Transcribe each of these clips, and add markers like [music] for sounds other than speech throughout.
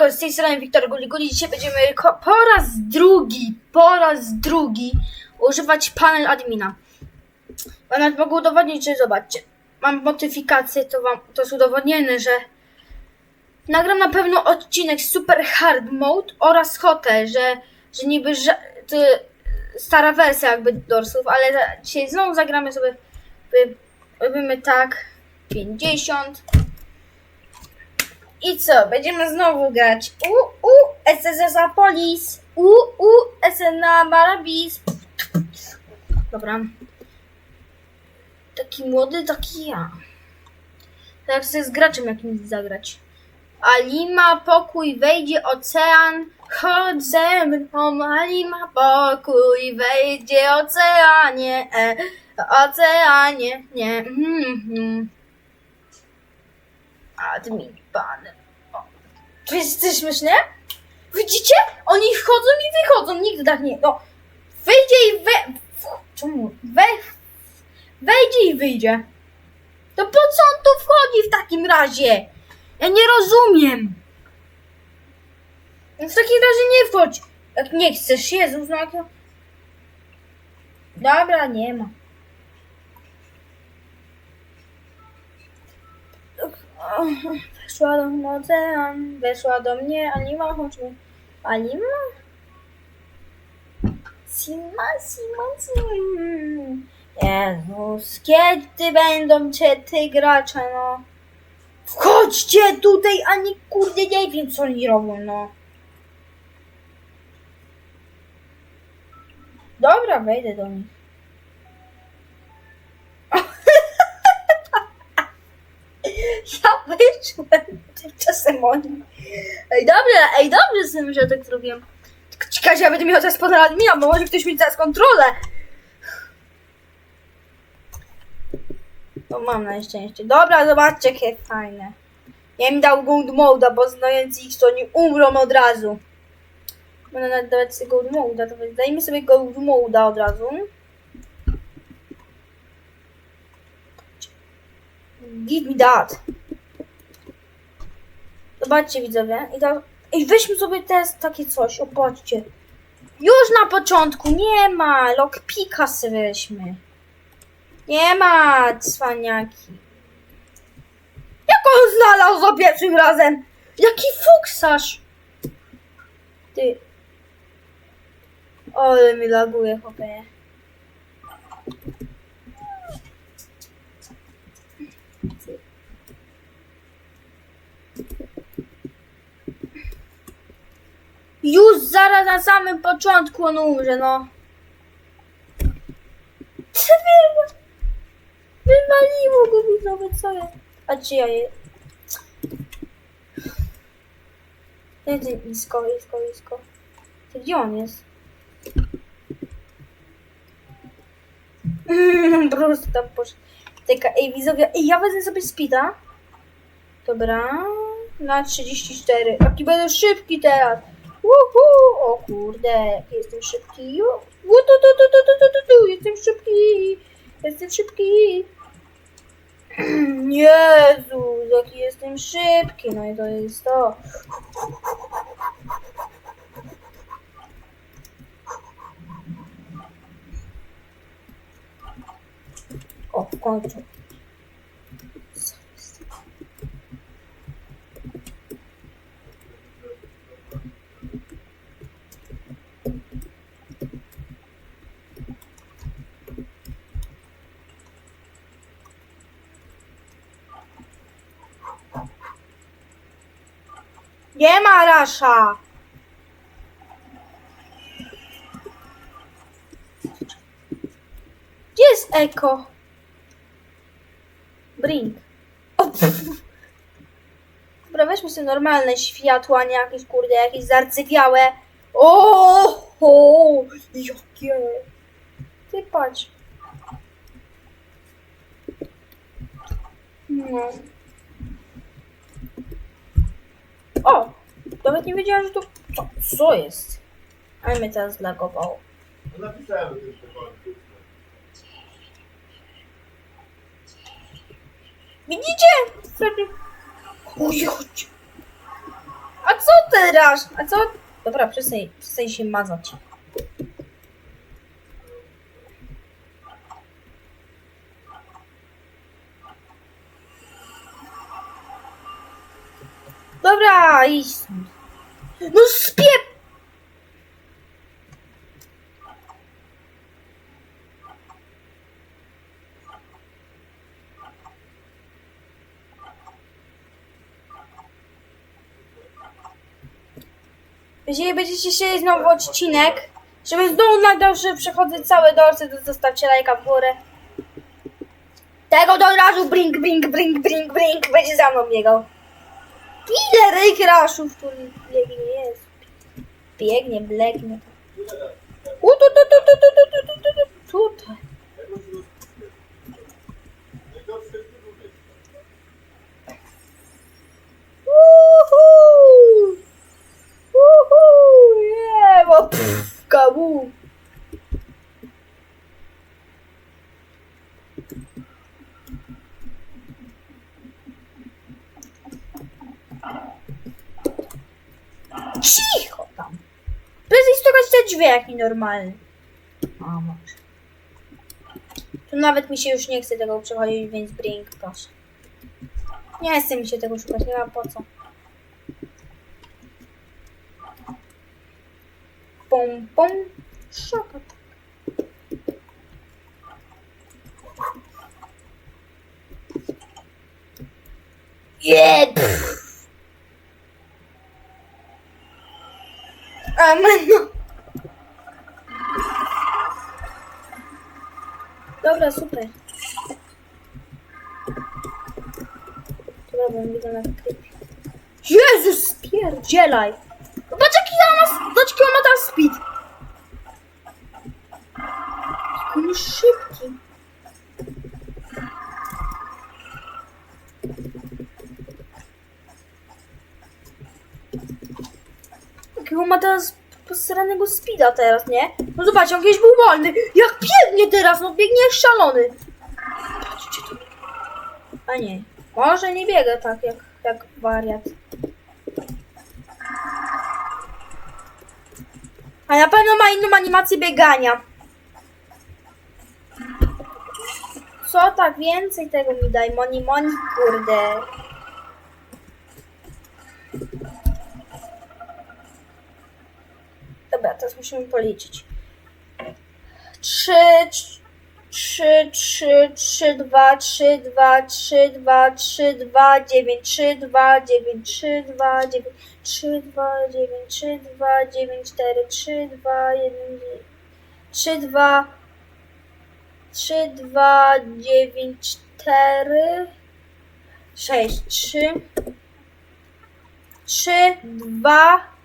Siemanko, z tej strony Wiktor Guli-Guli. Dzisiaj będziemy po raz drugi, po raz drugi używać panel admina. Mam nawet mogę udowodnić, że zobaczcie. Mam modyfikację, to wam to jest udowodnione, że nagram na pewno odcinek Super Hard Mode oraz Hotel, że, że niby że, stara wersja jakby dorsów, ale dzisiaj znowu zagramy sobie, robimy tak 50 i co? Będziemy znowu grać. U, u, SSS Polis. U, u, SNA Marabis. Dobra. Taki młody, taki ja. Tak chcę z graczem jakimś zagrać. Alima, pokój, wejdzie ocean. Chodź ze mną, Alima, pokój, wejdzie oceanie. E, oceanie, nie. Mm, mm. Admin panel. To jest coś śmieszne? Widzicie? Oni wchodzą i wychodzą. Nigdy tak nie. No. Wyjdzie i we... Czemu? We... Wejdzie i wyjdzie. To po co on tu wchodzi w takim razie? Ja nie rozumiem. No W takim razie nie wchodź. Jak nie chcesz, Jezus, no jak... ja- Dobra, nie ma. Weszła do ocean, weszła do mnie Alima, chodźmy. Alima? Sima, Sima, Sima. Jezus, kiedy będą cię gracze, no? Wchodźcie tutaj, a nie kurde, nie wiem co oni robią, no. Dobra, wejdę do nich. Ja wyszłem, tymczasem oni. Ej, dobrze, ej, dobrze z tym, że tak zrobiłem. Tylko ja będę miał teraz pod admina, bo może ktoś mi teraz kontrolę. To mam na szczęście. Dobra, zobaczcie, jakie fajne. Ja im dał gold moda, bo znając ich, to oni umrą od razu. Będę nawet dawać sobie gold moda, to dajmy sobie gold moda od razu. Give me that. Zobaczcie widzowie. I to... Ej, weźmy sobie teraz takie coś, opatrzcie. Już na początku nie ma. Lockpicka sobie weźmy. Nie ma, cwaniaki. Jak on znalazł za pierwszym razem? Jaki fuksarz. Ty. Ale mi laguje, chłopie. Już zaraz na samym początku on umrze, no. Co wy... Wywaliło go widzowie, co jest? A czy ja je... Ty, nisko, nisko. Ty, gdzie on jest? Mm, [laughs] po prostu tam poszedł. Czeka, ej widzowie, ej, ja wezmę sobie speeda. Dobra, na 34. Jaki będę szybki teraz. Uhu, o kurde, jestem szybki. Ju, tu, tu, tu, tu, tu, tu, tu, jestem szybki. Jestem szybki. [clears throat] Jezu, jaki jestem szybki. No i to jest to. O, w końcu. Nie ma rasza. Gdzie jest Eko? Brink. Dobra, weźmy sobie normalne światła, nie jakieś kurde, jakieś zarcywiałe. O, o, jakie. Ty patrz. No. O! Nawet nie wiedziałam, że to... Co, co jest? Ale mnie teraz zlagowało. No napisałem już. Widzicie? Wtedy... Uj, chodź. A co te? ten raż? A co? Dobra, przestań, przestań się mazać. Dobra. No spiep... Jeżeli będziecie chcieli znowu odcinek, żeby znowu nagrał, że przechodzę całe dorsy, to zostawcie lajka w górę. Tego do razu brink, brink, brink, brink, brink będzie za mną biegał. Ile rejkraszów tu biegnie jest? Biegnie, blegnie. U, tu, tu, tu, tu, tu, tu, tu, tu, tu, tutaj. Woohoo! Woohoo! Yeah! Bo pff. Cicho tam. Prędzej stukać te drzwi jak nienormalny. Może. Tu nawet mi się już nie chce tego przechodzić, więc brink, proszę. Nie chce mi się tego szukać, nie ma po co. Pom, pom, szoka. Yeah! Amen. no. Dobra, super. Dobra, widzę na krypie. Jezus, spierdzielaj! Zobacz jaki on ma, zobacz jaki on ma teraz speed. Jak on jest szybki. Jakiego ma teraz posranego speeda teraz, nie? No zobacz, on kiedyś był wolny. Jak biegnie teraz, no biegnie jak szalony. Patrzcie to. A nie, może nie biega tak jak, jak wariat. A na pewno ma inną animację biegania. Co tak więcej tego mi daj? Moni, moni, kurde. musimy policzyć. 3, 3, 3, 3, 2, 3, 2, 3, 2, 3, 2, 9, 3, 2, 9, 3, 2, 9, 3, 2, 9, 3, 2, 9, 4, 3, 2, 1, 3, 2, 3, 2, 9, 4, 6, 3, 3, 2,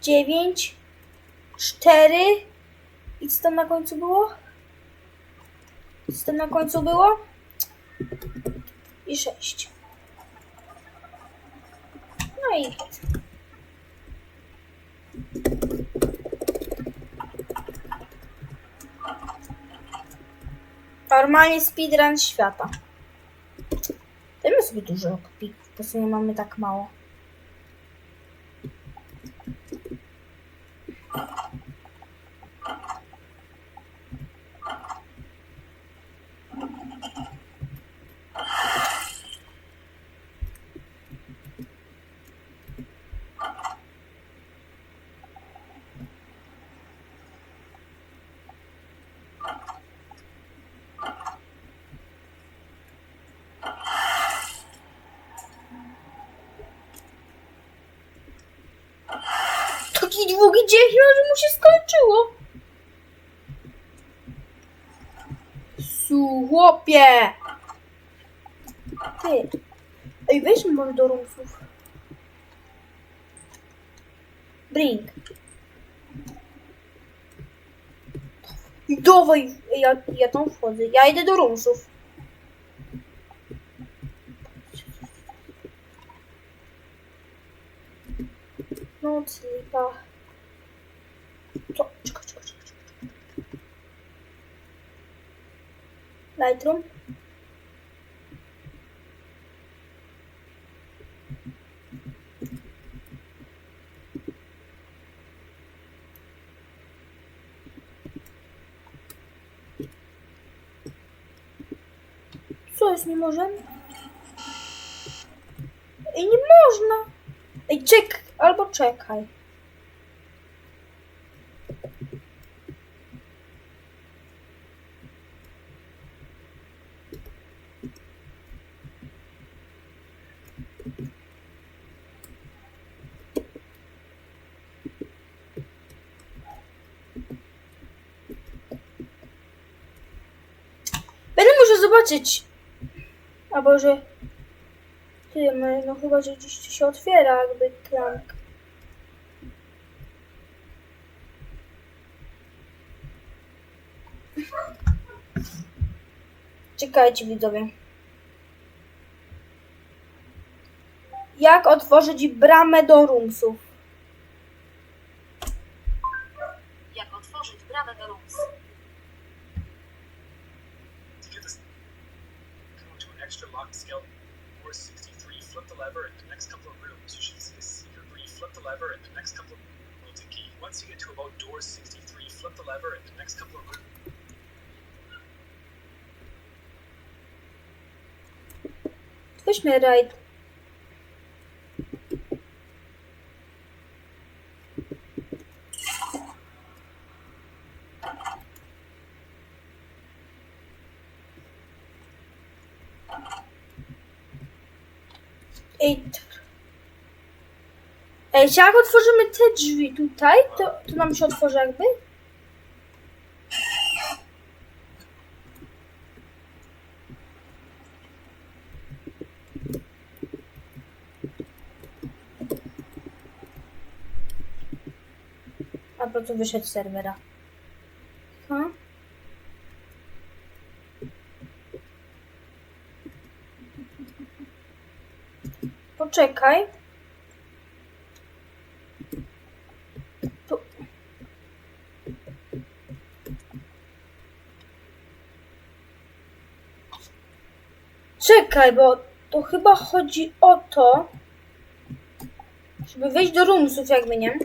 dziewięć, cztery i co tam na końcu było? Co tam na końcu było? I sześć. No i git. Normalnie speedrun świata. Dajmy sobie dużo pików, bo sobie mamy tak mało. Długi dzień, że mu się skończyło. Su, chłopie! Ty. Ej, weź może do rumfów. Brink. I Dawaj, ja, ja tam wchodzę. Ja idę do rumsów. No, lipa. Lightroom. Co jest nie możemy? I nie można. Ej, czek, albo czekaj. Zobaczyć. Albo że. Ty, my- no chyba, że gdzieś się otwiera, jakby klamka. Czekajcie, widzowie. Jak otworzyć bramę do roomsów? Weźmy rajd. Ej, jak otworzymy te drzwi tutaj, to, to nam się otworzy jakby? Co wyszedł z serwera? Co? Poczekaj. Tu. Czekaj, bo to chyba chodzi o to, żeby wejść do roomsów jakby, nie?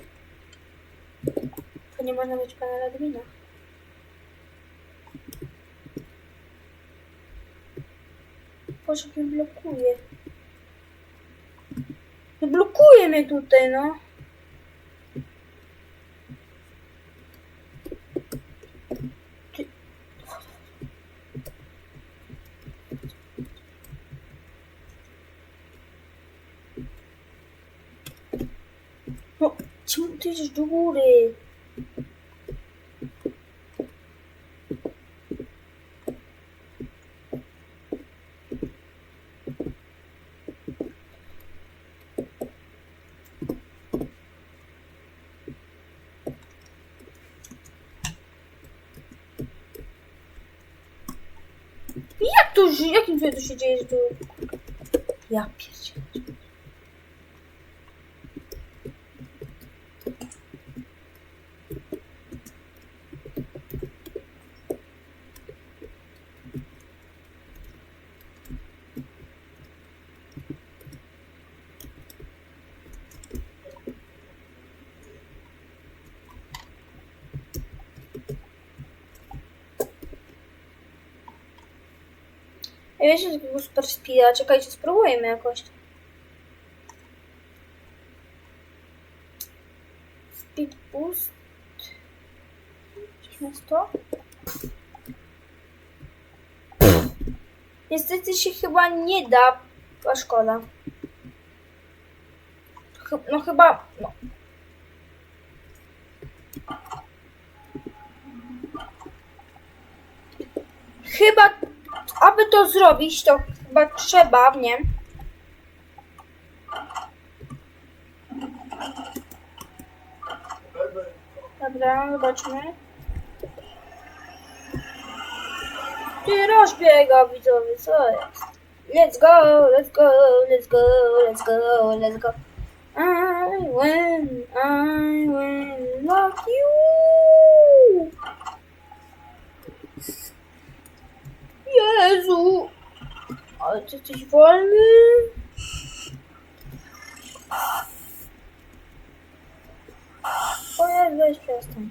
Nie można mieć pana admina. Boże, mnie blokuje. No blokuje mnie tutaj, no. No, czemu ty idziesz do góry? Jak to, to się dzieje, że tu... Ja pierdzielę. Ja wiecie, że był super speeda. Czekajcie, spróbujemy jakoś. Speed boost. Coś to? Niestety się chyba nie da. A szkoda. No chyba. No. Chyba aby to zrobić, to chyba trzeba, nie? Dobra, zobaczmy. Ty rozbiega widzowie, co jest? Let's go, let's go, let's go, let's go, let's go. I win, I win, like you. Jezu! Ale ty jesteś wolny? O Jezu, weź przestań.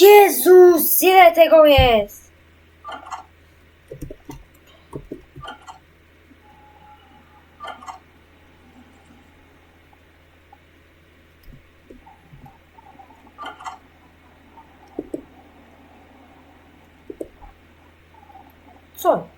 Jezus, ile tego jest? Co?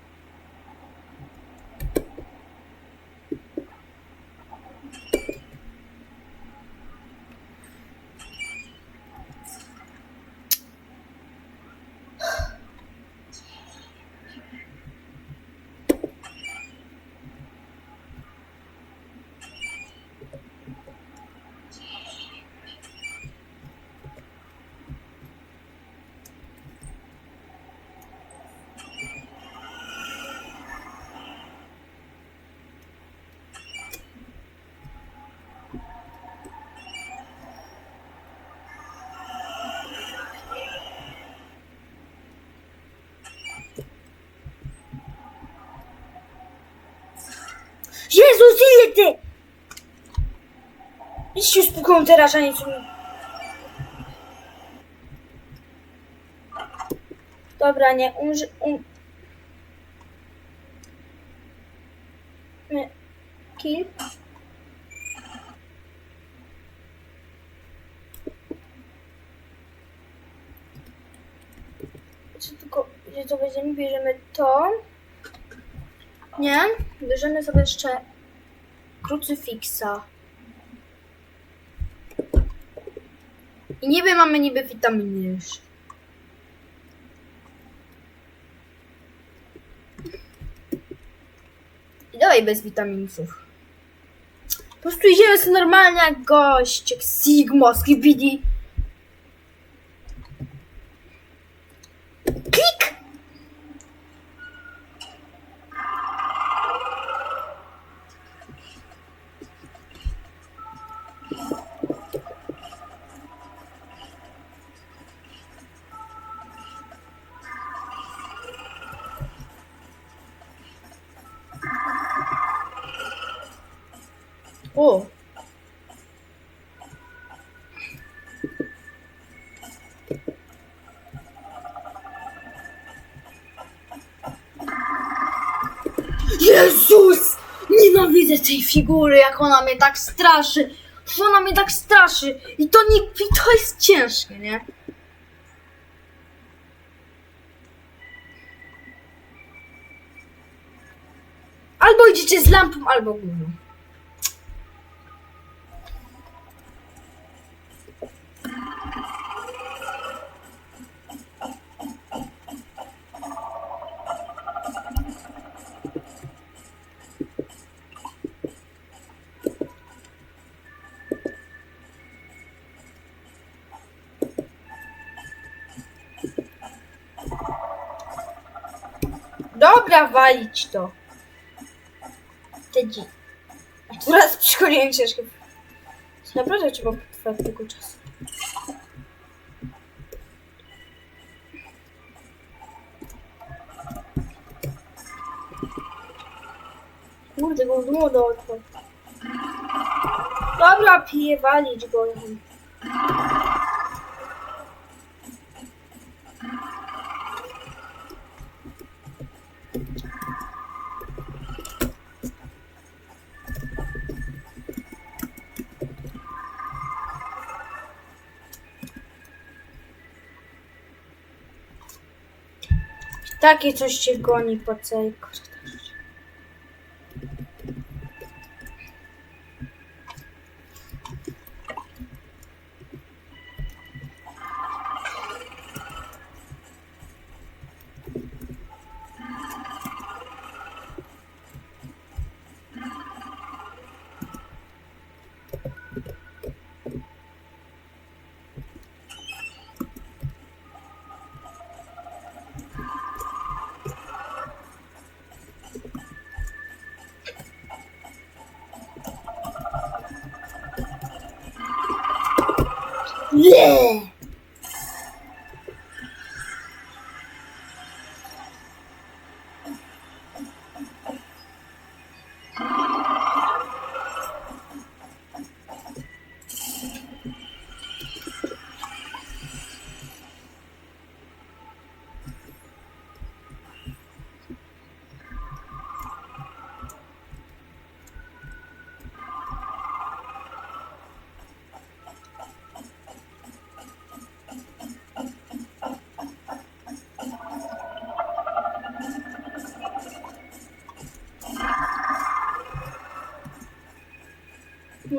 Jezus, ile ty? Idź już spokojnie teraz, a nie mi... Dobra, nie, umrze... Um... Kill? Czy tylko, że to weźmiemy, bierzemy to. Nie? Bierzemy sobie jeszcze krucyfiksa. I niby mamy niby witaminy już. I dalej bez witaminsów. Po prostu idziemy sobie normalnie jak gość, jak Skibidi. O! Jezus! Nienawidzę tej figury, jak ona mnie tak straszy. Że ona mnie tak straszy. I to nie, i to jest ciężkie, nie? Albo idziecie z lampą, albo gówno. Dobra, walić to. Te dzi. A teraz przychodziłem ciężko. Naprawdę trzeba potrwać tego czasu. Kurde, go młodo odchodzi. Dobra, piję, walić go. Takie coś cię goni po całej korytarzu.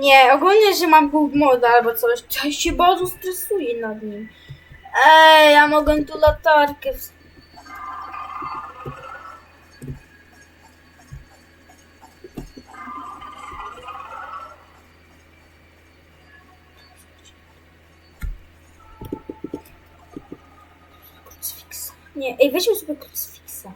Nie, ogólnie, że mam good moda albo coś, ja się bardzo stresuję nad nim. Ej, ja mogę tu latarkę w... Krucyfiksa. Nie, ej, weźmy sobie krucyfiksa.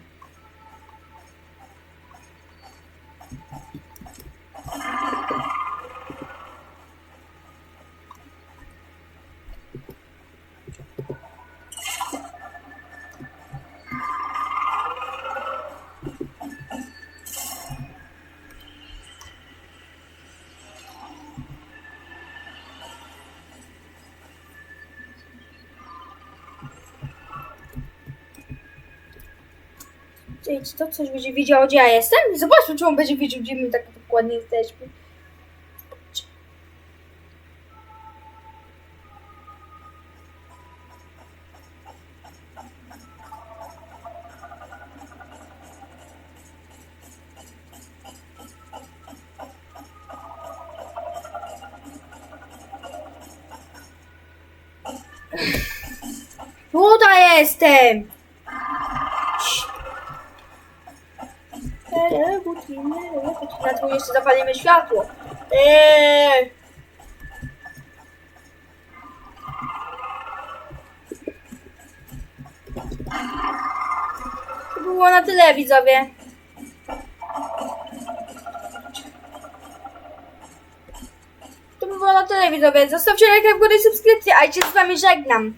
Czy to coś będzie wiedziało, gdzie ja jestem? Zobaczmy, czy on będzie wiedział, gdzie my tak dokładnie jesteśmy. Tutaj jestem! Tu jeszcze zapalimy światło. Eee. To było na tyle, widzowie. To by było na tyle, widzowie. Zostawcie lajka w górę i subskrypcję, a ja się z wami żegnam.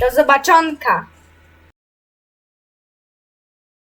Do zobaczonka.